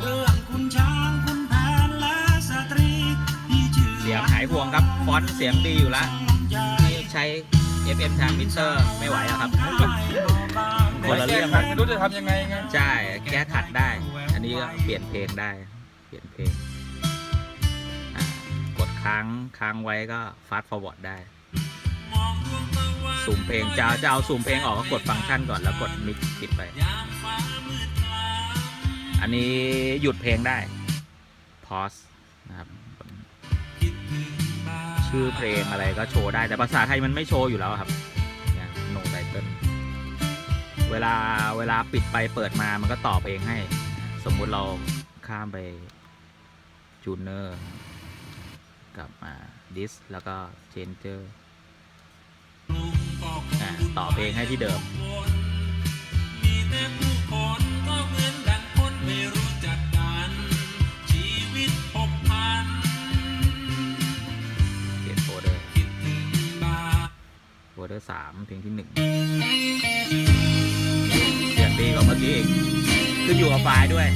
เรื่องคุณช้างคุณแผนและสตรีที่ชื่อเสียงหายห่วงครับ ฟอนต์เสียงดีอยู่ละนี่ใช้ FM ทางมิเตอร์ไม่ไหวแล้วครับ คนละเรื่องครับรู้จะทำยังไงไงใช่แก้ถัดได้ อันนี้ก็เปลี่ยนเพลงได้ เปลี่ยนเพลง กดค้างค้างไว้ก็ฟาสต์ฟอร์เวิร์ดได้ สูมเพลงจะจะเอาสูมเพลงออกก็กดฟังก์ชันก่อนแล้วกดมิกปิดไป อันนี้หยุดเพลงได้ pause นะครับชื่อเพลงอะไรก็โชว์ได้แต่ภาษาไทยมันไม่โชว์อยู่แล้วครับเนี่ย no title เวลาเวลาปิดไปเปิดมามันก็ต่อเพลงให้ สมมุติเราข้ามไปจูเนอร์กลับมาดิสแล้วก็เชนเจอร์ ต่อเพลงให้ที่เดิมมีแต่ผู้คนก็เหมือนดังคนไม่รู้จักกันชีวิตผกพันเปลี่ยนโฟลเดอร์คิดถึงบ้านโฟลเดอร์สามเพลงที่หนึ่งเสียงดีกว่าเมื่อกี้อีกขึ้นอยู่กับไฟล์ด้วย